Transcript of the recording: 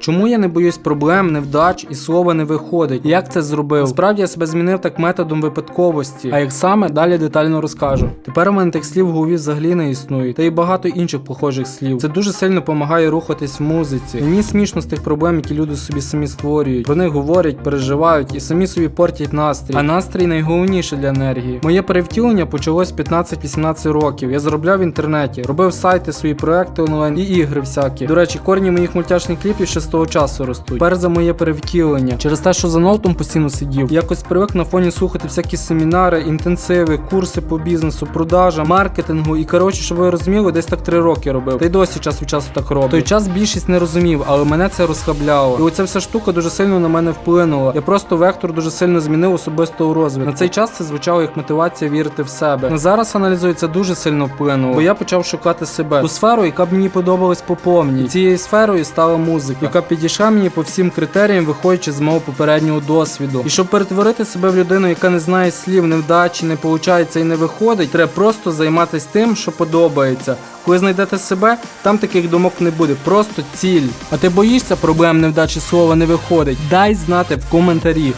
Чому я не боюсь проблем, невдач і слова не виходить? Як це зробив? Справді я себе змінив так методом випадковості. А як саме далі детально розкажу. Тепер у мене тих слів в голові взагалі не існує, та й багато інших похожих слів. Це дуже сильно допомагає рухатись в музиці. Мені смішно з тих проблем, які люди собі самі створюють. Про них говорять, переживають і самі собі портять настрій. А настрій найголовніше для енергії. Моє перевтілення почалось 15-18 років. Я заробляв в інтернеті, робив сайти, свої проекти онлайн і ігри всякі. До речі, корні моїх мультяшних кліпів ще того часу ростуть. Тепер за моє перевтілення. Через те, що за ноутом постійно сидів, якось привик на фоні слухати всякі семінари, інтенсиви, курси по бізнесу, продажам, маркетингу. І коротше, щоб ви розуміли, десь так три роки робив. Та й досі час від часу так роблю. Той час більшість не розумів, але мене це розхабляло. І оця вся штука дуже сильно на мене вплинула. Я просто вектор дуже сильно змінив особистого розвитку. На цей час це звучало як мотивація вірити в себе. На зараз аналізую це дуже сильно вплинуло, бо я почав шукати себе ту сферу, яка б мені подобалась по повній. Цією сферою стала музика, яка підійшла мені по всім критеріям, виходячи з мого попереднього досвіду. І щоб перетворити себе в людину, яка не знає слів, невдачі, не виходить і не виходить, треба просто займатися тим, що подобається. Коли знайдете себе, там таких думок не буде, просто ціль. А ти боїшся проблем невдачі слова не виходить? Дай знати в коментарі.